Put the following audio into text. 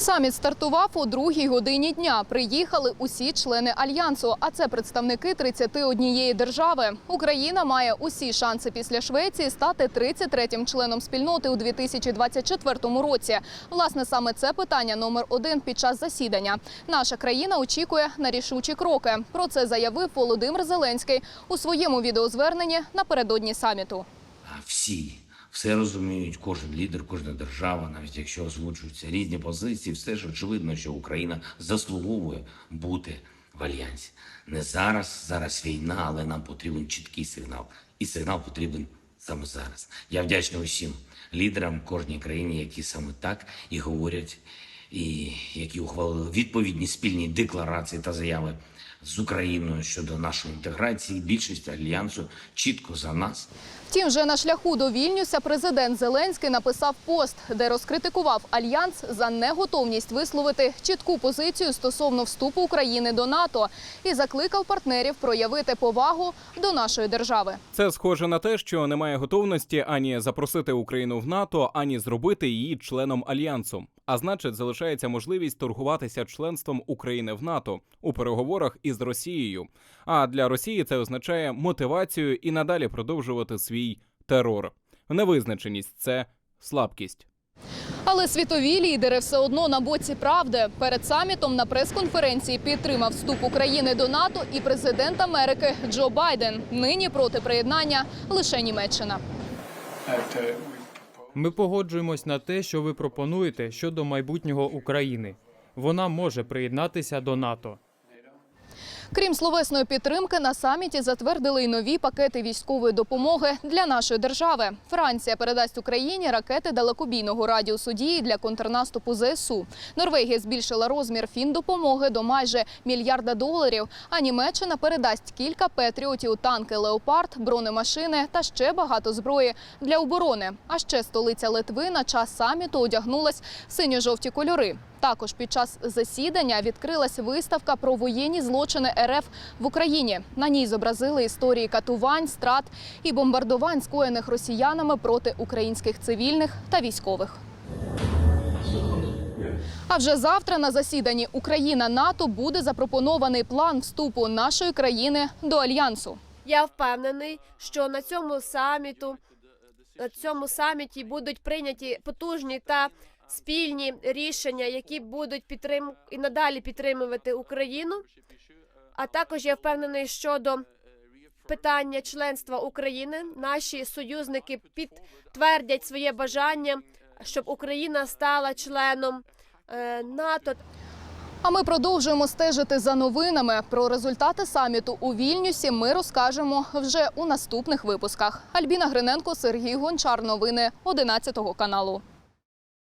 Саміт стартував у другій годині дня. Приїхали усі члени альянсу, а це представники 31 держави. Україна має усі шанси після Швеції стати 33-м членом спільноти у 2024 році. Власне, саме це питання номер один під час засідання. Наша країна очікує на рішучі кроки. Про це заявив Володимир Зеленський у своєму відеозверненні напередодні саміту. Всі все розуміють, кожен лідер, кожна держава, навіть якщо озвучуються різні позиції, все ж очевидно, що Україна заслуговує бути в альянсі. Не зараз, зараз війна, але нам потрібен чіткий сигнал. І сигнал потрібен саме зараз. Я вдячний усім лідерам кожній країні, які саме так і говорять, і які ухвалили відповідні спільні декларації та заяви з Україною щодо нашої інтеграції. Більшість альянсу чітко за нас Втім, вже на шляху до Вільнюса президент Зеленський написав пост, де розкритикував альянс за неготовність висловити чітку позицію стосовно вступу України до НАТО і закликав партнерів проявити повагу до нашої держави. Це схоже на те, що немає готовності ані запросити Україну в НАТО, ані зробити її членом альянсу. А значить, залишається можливість торгуватися членством України в НАТО у переговорах із Росією. А для Росії це означає мотивацію і надалі продовжувати свій терор. Невизначеність це слабкість. Але світові лідери все одно на боці правди. Перед самітом на прес-конференції підтримав вступ України до НАТО і президент Америки Джо Байден. Нині проти приєднання лише Німеччина. Ми погоджуємось на те, що ви пропонуєте щодо майбутнього України. Вона може приєднатися до НАТО. Крім словесної підтримки, на саміті затвердили й нові пакети військової допомоги для нашої держави. Франція передасть Україні ракети далекобійного радіусу дії для контрнаступу ЗСУ. Норвегія збільшила розмір фіндопомоги до майже мільярда доларів. А Німеччина передасть кілька петріотів, танки Леопард, бронемашини та ще багато зброї для оборони. А ще столиця Литви на час саміту одягнулась синьо-жовті кольори. Також під час засідання відкрилась виставка про воєнні злочини РФ в Україні. На ній зобразили історії катувань, страт і бомбардувань, скоєних росіянами проти українських цивільних та військових. А вже завтра на засіданні Україна НАТО буде запропонований план вступу нашої країни до альянсу. Я впевнений, що на цьому саміту на цьому саміті будуть прийняті потужні та спільні рішення, які будуть підтрим... і надалі підтримувати Україну. А також я впевнений щодо питання членства України. Наші союзники підтвердять своє бажання, щоб Україна стала членом е, НАТО. А ми продовжуємо стежити за новинами. Про результати саміту у Вільнюсі ми розкажемо вже у наступних випусках. Альбіна Гриненко, Сергій Гончар. Новини 11 каналу.